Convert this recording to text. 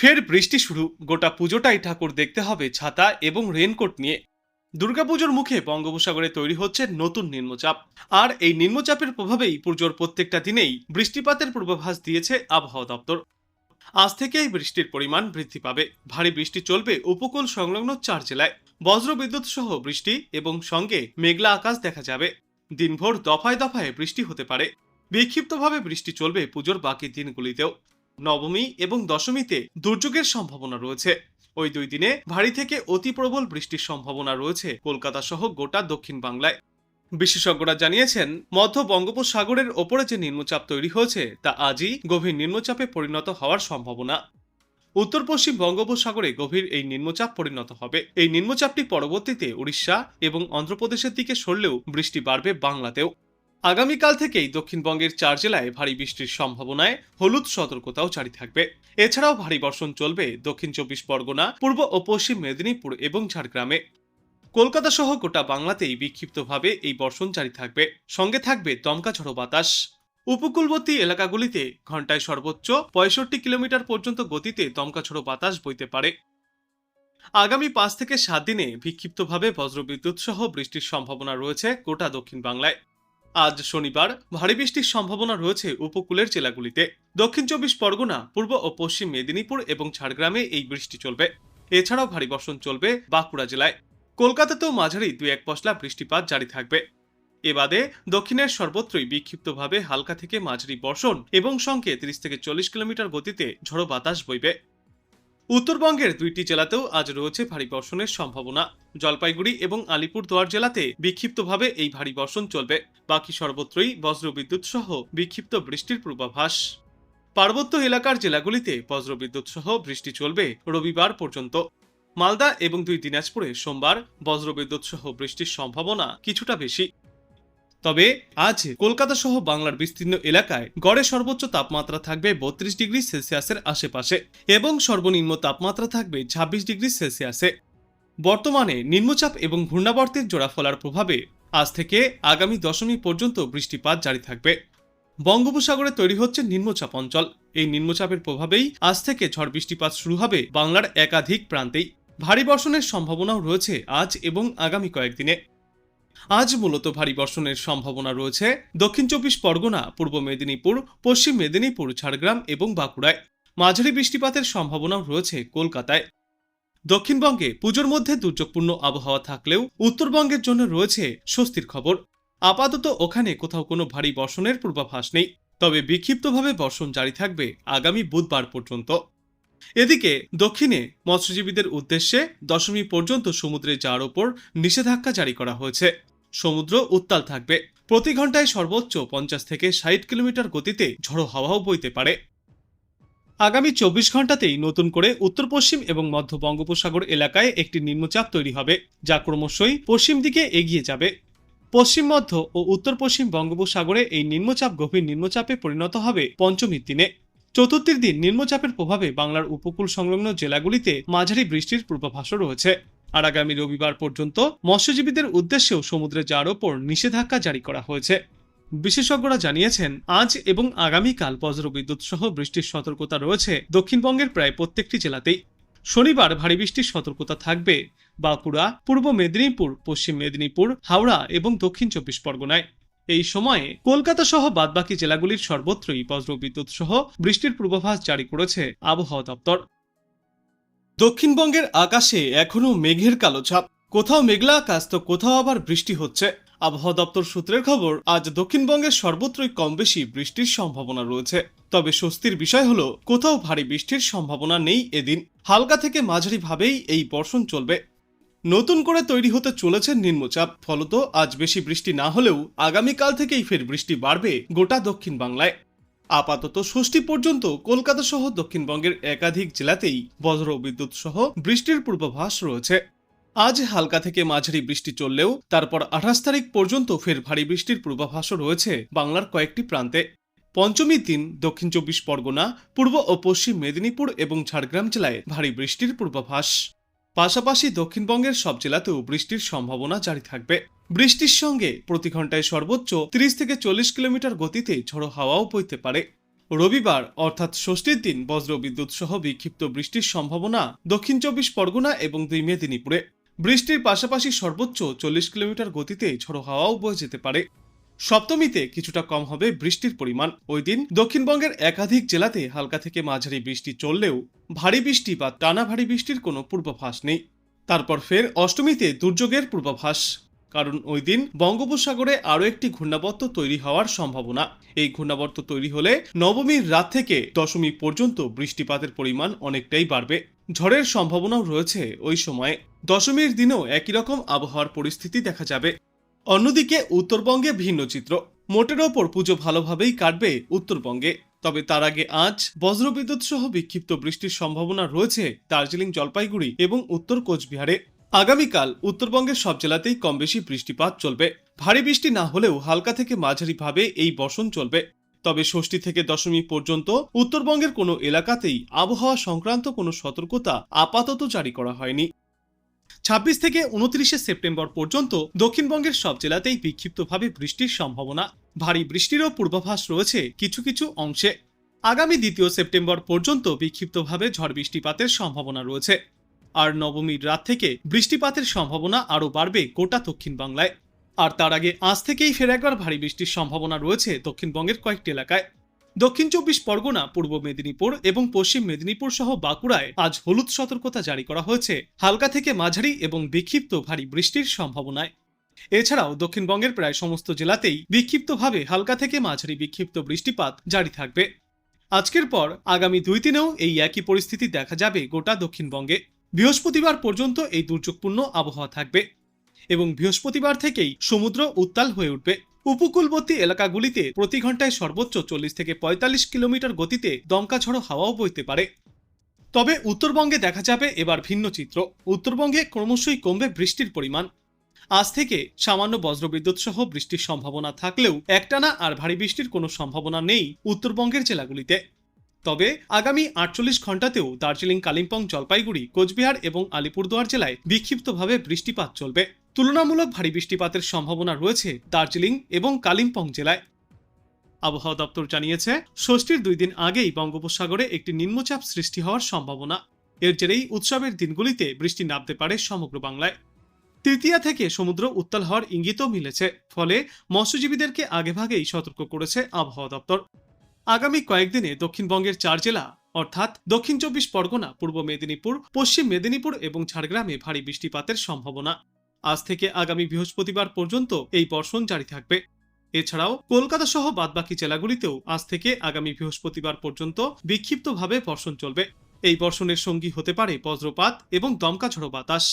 ফের বৃষ্টি শুরু। গোটা পুজোটাই ঠাকুর দেখতে হবে, ছাতা এবং রেনকোট নিয়ে। দুর্গাপুজোর মুখে বঙ্গোপসাগরে তৈরি হচ্ছে নতুন নিম্নচাপ। আর এই নিম্নচাপের প্রভাবেই পুজোর প্রত্যেকটা দিনেই বৃষ্টিপাতের পূর্বাভাস দিয়েছে আবহাওয়া দপ্তর। আজ থেকেই বৃষ্টির পরিমাণ বৃদ্ধি পাবে। ভারী বৃষ্টি চলবে উপকূল সংলগ্ন চার জেলায়। বজ্র বিদ্যুৎ সহ বৃষ্টি এবং সঙ্গে মেঘলা আকাশ দেখা যাবে। দিনভর দফায় দফায় বৃষ্টি হতে পারে। বিক্ষিপ্তভাবে বৃষ্টি চলবে পুজোর বাকি দিনগুলিতেও। নবমী এবং দশমীতে দুর্যোগের সম্ভাবনা রয়েছে। ওই দুই দিনে ভারী থেকে অতি প্রবল বৃষ্টির সম্ভাবনা রয়েছে কলকাতা সহ গোটা দক্ষিণ বাংলায়। বিশেষজ্ঞরা জানিয়েছেন, মধ্য বঙ্গোপসাগরের ওপরে যে নিম্নচাপ তৈরি হয়েছে, তা আজই গভীর নিম্নচাপে পরিণত হওয়ার সম্ভাবনা। উত্তর পশ্চিম বঙ্গোপসাগরে গভীর এই নিম্নচাপ পরিণত হবে। এই নিম্নচাপটি পরবর্তীতে উড়িষ্যা এবং অন্ধ্রপ্রদেশের দিকে সরলেও বৃষ্টি বাড়বে বাংলাতেও। আগামীকাল থেকেই দক্ষিণবঙ্গের চার জেলায় ভারী বৃষ্টির সম্ভাবনায় হলুদ সতর্কতাও জারি থাকবে। এছাড়াও ভারী বর্ষণ চলবে দক্ষিণ চব্বিশ পরগনা, পূর্ব ও পশ্চিম মেদিনীপুর এবং ঝাড়গ্রামে। কলকাতা সহ গোটা বাংলাতেই বিক্ষিপ্তভাবে এই বর্ষণ জারি থাকবে। সঙ্গে থাকবে দমকা ঝড়ো বাতাস। উপকূলবর্তী এলাকাগুলিতে ঘন্টায় সর্বোচ্চ পঁয়ষট্টি কিলোমিটার পর্যন্ত গতিতে দমকা ঝড়ো বাতাস বইতে পারে। আগামী পাঁচ থেকে সাত দিনে বিক্ষিপ্তভাবে বজ্রবিদ্যুৎ সহ বৃষ্টির সম্ভাবনা রয়েছে গোটা দক্ষিণ বাংলায় আজ শনিবার ভারী বৃষ্টির সম্ভাবনা রয়েছে উপকূলের জেলাগুলিতে। দক্ষিণ চব্বিশ পরগনা, পূর্ব ও পশ্চিম মেদিনীপুর এবং ঝাড়গ্রামে এই বৃষ্টি চলবে। এছাড়াও ভারী বর্ষণ চলবে বাঁকুড়া জেলায়। কলকাতাতেও মাঝারি দুই এক পশলা বৃষ্টিপাত জারি থাকবে। এবাদে দক্ষিণের সর্বত্রই বিক্ষিপ্তভাবে হালকা থেকে মাঝারি বর্ষণ এবং সঙ্গে তিরিশ থেকে চল্লিশ কিলোমিটার গতিতে ঝড়ো বাতাস বইবে। উত্তরবঙ্গের দুইটি জেলাতেও আজ রয়েছে ভারী বর্ষণের সম্ভাবনা। জলপাইগুড়ি এবং আলিপুরদুয়ার জেলাতে বিক্ষিপ্তভাবে এই ভারী বর্ষণ চলবে। বাকি সর্বত্রই বজ্রবিদ্যুৎ সহ বিক্ষিপ্ত বৃষ্টির পূর্বাভাস। পার্বত্য এলাকার জেলাগুলিতে বজ্রবিদ্যুৎ সহ বৃষ্টি চলবে রবিবার পর্যন্ত। মালদা এবং দুই দিনাজপুরে সোমবার বজ্রবিদ্যুৎ সহ বৃষ্টির সম্ভাবনা কিছুটা বেশি। তবে আজ কলকাতা সহ বাংলার বিস্তীর্ণ এলাকায় গড়ে সর্বোচ্চ তাপমাত্রা থাকবে বত্রিশ ডিগ্রি সেলসিয়াসের আশেপাশে এবং সর্বনিম্ন তাপমাত্রা থাকবে ছাব্বিশ ডিগ্রি সেলসিয়াসে। বর্তমানে নিম্নচাপ এবং ঘূর্ণাবর্তের জোড়া ফলার প্রভাবে আজ থেকে আগামী দশমী পর্যন্ত বৃষ্টিপাত জারি থাকবে। বঙ্গোপসাগরে তৈরি হচ্ছে নিম্নচাপ অঞ্চল। এই নিম্নচাপের প্রভাবেই আজ থেকে ঝড় বৃষ্টিপাত শুরু হবে বাংলার একাধিক প্রান্তেই। ভারী বর্ষণের সম্ভাবনাও রয়েছে আজ এবং আগামী কয়েকদিনে। আজ মূলত ভারী বর্ষণের সম্ভাবনা রয়েছে। দক্ষিণ চব্বিশ পরগনা, পূর্ব মেদিনীপুর, পশ্চিম মেদিনীপুর, ঝাড়গ্রাম এবং বাঁকুড়ায়। মাঝারি বৃষ্টিপাতের সম্ভাবনাও রয়েছে কলকাতায়। দক্ষিণবঙ্গে পুজোর মধ্যে দুর্যোগপূর্ণ আবহাওয়া থাকলেও উত্তরবঙ্গের জন্য রয়েছে স্বস্তির খবর। আপাতত ওখানে কোথাও কোনো ভারী বর্ষণের পূর্বাভাস নেই, তবে বিক্ষিপ্তভাবে বর্ষণ জারি থাকবে আগামী বুধবার পর্যন্ত। এদিকে দক্ষিণে মৎস্যজীবীদের উদ্দেশ্যে দশমী পর্যন্ত সমুদ্রে যাওয়ার ওপর নিষেধাজ্ঞা জারি করা হয়েছে। সমুদ্র উত্তাল থাকবে। প্রতি ঘন্টায় সর্বোচ্চ পঞ্চাশ থেকে ষাট কিলোমিটার গতিতে ঝড়ো হাওয়াও বইতে পারে। আগামী চব্বিশ ঘন্টাতেই নতুন করে উত্তর পশ্চিম এবং মধ্য বঙ্গোপসাগর এলাকায় একটি নিম্নচাপ তৈরি হবে, যা ক্রমশই পশ্চিম দিকে এগিয়ে যাবে। পশ্চিম, মধ্য ও উত্তর পশ্চিম বঙ্গোপসাগরে এই নিম্নচাপ গভীর নিম্নচাপে পরিণত হবে পঞ্চমীর দিনে। চতুর্থীর দিন নিম্নচাপের প্রভাবে বাংলার উপকূল সংলগ্ন জেলাগুলিতে মাঝারি বৃষ্টির পূর্বাভাসও রয়েছে। আর আগামী রবিবার পর্যন্ত মৎস্যজীবীদের উদ্দেশ্যেও সমুদ্রে যাওয়ার ওপর নিষেধাজ্ঞা জারি করা হয়েছে। বিশেষজ্ঞরা জানিয়েছেন, আজ এবং আগামীকাল বজ্রবিদ্যুৎ সহ বৃষ্টির সতর্কতা রয়েছে দক্ষিণবঙ্গের প্রায় প্রত্যেকটি জেলাতেই। শনিবার ভারী বৃষ্টির সতর্কতা থাকবে বাঁকুড়া, পূর্ব মেদিনীপুর, পশ্চিম মেদিনীপুর, হাওড়া এবং দক্ষিণ চব্বিশ পরগনায়। এই সময়ে কলকাতা সহ বাদবাকি জেলাগুলির সর্বত্রই বজ্রবিদ্যুৎ সহ বৃষ্টির পূর্বাভাস জারি করেছে আবহাওয়া দপ্তর। দক্ষিণবঙ্গের আকাশে এখনও মেঘের কালো ছাপ। কোথাও মেঘলা আকাশ, তো কোথাও আবার বৃষ্টি হচ্ছে। আবহাওয়া দপ্তর সূত্রের খবর, আজ দক্ষিণবঙ্গের সর্বত্রই কম বেশি বৃষ্টির সম্ভাবনা রয়েছে। তবে স্বস্তির বিষয় হলো, কোথাও ভারী বৃষ্টির সম্ভাবনা নেই এদিন। হালকা থেকে মাঝারি ভাবেই এই বর্ষণ চলবে। নতুন করে তৈরি হতে চলেছে নিম্নচাপ। ফলত আজ বেশি বৃষ্টি না হলেও আগামীকাল থেকেই ফের বৃষ্টি বাড়বে গোটা দক্ষিণ বাংলায় আপাতত ষষ্ঠী পর্যন্ত কলকাতা সহ দক্ষিণবঙ্গের একাধিক জেলাতেই বজ্র বিদ্যুৎ সহ বৃষ্টির পূর্বাভাস রয়েছে। আজ হালকা থেকে মাঝারি বৃষ্টি চললেও তারপর আঠাশ তারিখ পর্যন্ত ফের ভারী বৃষ্টির পূর্বাভাসও রয়েছে বাংলার কয়েকটি প্রান্তে। পঞ্চমীর দিন দক্ষিণ চব্বিশ পরগনা, পূর্ব ও পশ্চিম মেদিনীপুর এবং ঝাড়গ্রাম জেলায় ভারী বৃষ্টির পূর্বাভাস। পাশাপাশি দক্ষিণবঙ্গের সব জেলাতেও বৃষ্টির সম্ভাবনা জারি থাকবে। বৃষ্টির সঙ্গে প্রতি ঘন্টায় সর্বোচ্চ তিরিশ থেকে চল্লিশ কিলোমিটার গতিতে ঝড়ো হাওয়াও বইতে পারে। রবিবার, অর্থাৎ ষষ্ঠীর দিন, বজ্র বিদ্যুৎ সহ বিক্ষিপ্ত বৃষ্টির সম্ভাবনা দক্ষিণ চব্বিশ পরগনা এবং দুই মেদিনীপুরে। বৃষ্টির পাশাপাশি সর্বোচ্চ চল্লিশ কিলোমিটার গতিতে ঝড়ো হাওয়াও বয়ে যেতে পারে। সপ্তমীতে কিছুটা কম হবে বৃষ্টির পরিমাণ। ওই দিন দক্ষিণবঙ্গের একাধিক জেলাতে হালকা থেকে মাঝারি বৃষ্টি চললেও ভারী বৃষ্টি বা টানা ভারী বৃষ্টির কোনো পূর্বাভাস নেই। তারপর ফের অষ্টমীতে দুর্যোগের পূর্বাভাস। কারণ ওই দিন বঙ্গোপসাগরে আরও একটি ঘূর্ণাবর্ত তৈরি হওয়ার সম্ভাবনা। এই ঘূর্ণাবর্ত তৈরি হলে নবমীর রাত থেকে দশমী পর্যন্ত বৃষ্টিপাতের পরিমাণ অনেকটাই বাড়বে। ঝড়ের সম্ভাবনাও রয়েছে ওই সময়ে। দশমীর দিনেও একই রকম আবহাওয়ার পরিস্থিতি দেখা যাবে। অন্যদিকে উত্তরবঙ্গে ভিন্ন চিত্র। মোটের ওপর পুজো ভালোভাবেই কাটবে উত্তরবঙ্গে। তবে তার আগে আজ বজ্রবিদ্যুৎ সহ বিক্ষিপ্ত বৃষ্টির সম্ভাবনা রয়েছে দার্জিলিং, জলপাইগুড়ি এবং উত্তর কোচবিহারে। আগামীকাল উত্তরবঙ্গের সব জেলাতেই কম বেশি বৃষ্টিপাত চলবে। ভারী বৃষ্টি না হলেও হালকা থেকে মাঝারিভাবে এই বর্ষণ চলবে। তবে ষষ্ঠী থেকে দশমী পর্যন্ত উত্তরবঙ্গের কোনো এলাকাতেই আবহাওয়া সংক্রান্ত কোনো সতর্কতা আপাতত জারি করা হয়নি। ছাব্বিশ থেকে উনত্রিশে সেপ্টেম্বর পর্যন্ত দক্ষিণবঙ্গের সব জেলাতেই বিক্ষিপ্তভাবে বৃষ্টির সম্ভাবনা। ভারী বৃষ্টিরও পূর্বাভাস রয়েছে কিছু কিছু অংশে। আগামী দ্বিতীয় সেপ্টেম্বর পর্যন্ত বিক্ষিপ্তভাবে ঝড় বৃষ্টিপাতের সম্ভাবনা রয়েছে। আর নবমীর রাত থেকে বৃষ্টিপাতের সম্ভাবনা আরও বাড়বে গোটা দক্ষিণ বাংলায় আর তার আগে আজ থেকেই ফের একবার ভারী বৃষ্টির সম্ভাবনা রয়েছে দক্ষিণবঙ্গের কয়েকটি এলাকায়। দক্ষিণ চব্বিশ পরগনা, পূর্ব মেদিনীপুর এবং পশ্চিম মেদিনীপুর সহ বাঁকুড়ায় আজ হলুদ সতর্কতা জারি করা হয়েছে, হালকা থেকে মাঝারি এবং বিক্ষিপ্ত ভারী বৃষ্টির সম্ভাবনায়। এছাড়াও দক্ষিণবঙ্গের প্রায় সমস্ত জেলাতেই বিক্ষিপ্তভাবে হালকা থেকে মাঝারি বিক্ষিপ্ত বৃষ্টিপাত জারি থাকবে। আজকের পর আগামী দুই দিনেও এই একই পরিস্থিতি দেখা যাবে গোটা দক্ষিণবঙ্গে। বৃহস্পতিবার পর্যন্ত এই দুর্যোগপূর্ণ আবহাওয়া থাকবে এবং বৃহস্পতিবার থেকেই সমুদ্র উত্তাল হয়ে উঠবে। উপকূলবর্তী এলাকাগুলিতে প্রতি ঘন্টায় সর্বোচ্চ চল্লিশ থেকে পঁয়তাল্লিশ কিলোমিটার গতিতে দমকা ঝড়ো হাওয়াও বইতে পারে। তবে উত্তরবঙ্গে দেখা যাবে এবার ভিন্ন চিত্র। উত্তরবঙ্গে ক্রমশই কমবে বৃষ্টির পরিমাণ। আজ থেকে সামান্য বজ্রবিদ্যুৎ সহ বৃষ্টির সম্ভাবনা থাকলেও একটানা আর ভারী বৃষ্টির কোনো সম্ভাবনা নেই উত্তরবঙ্গের জেলাগুলিতে। তবে আগামী আটচল্লিশ ঘন্টাতেও দার্জিলিং, কালিম্পং, জলপাইগুড়ি, কোচবিহার এবং আলিপুরদুয়ার জেলায় বিক্ষিপ্তভাবে বৃষ্টিপাত চলবে। তুলনামূলক ভারী বৃষ্টিপাতের সম্ভাবনা রয়েছে দার্জিলিং এবং কালিম্পং জেলায়। আবহাওয়া দপ্তর জানিয়েছে, ষষ্ঠীর দুই দিন আগেই বঙ্গোপসাগরে একটি নিম্নচাপ সৃষ্টি হওয়ার সম্ভাবনা। এর জেরেই উৎসবের দিনগুলিতে বৃষ্টি নামতে পারে সমগ্র বাংলায়। তৃতীয়া থেকে সমুদ্র উত্তাল হওয়ার ইঙ্গিতও মিলেছে, ফলে মৎস্যজীবীদেরকে আগেভাগেই সতর্ক করেছে আবহাওয়া দপ্তর। আগামী কয়েকদিনে দক্ষিণবঙ্গের চার জেলা, অর্থাৎ দক্ষিণ চব্বিশ পরগনা, পূর্ব মেদিনীপুর, পশ্চিম মেদিনীপুর এবং ঝাড়গ্রামে ভারী বৃষ্টিপাতের সম্ভাবনা। আজ থেকে আগামী বৃহস্পতিবার পর্যন্ত এই বর্ষণ জারি থাকবে। এছাড়াও কলকাতা সহ বাদবাকি জেলাগুলিতেও আজ থেকে আগামী বৃহস্পতিবার পর্যন্ত বিক্ষিপ্তভাবে বর্ষণ চলবে। এই বর্ষণের সঙ্গী হতে পারে বজ্রপাত এবং দমকা ঝড়ো বাতাস।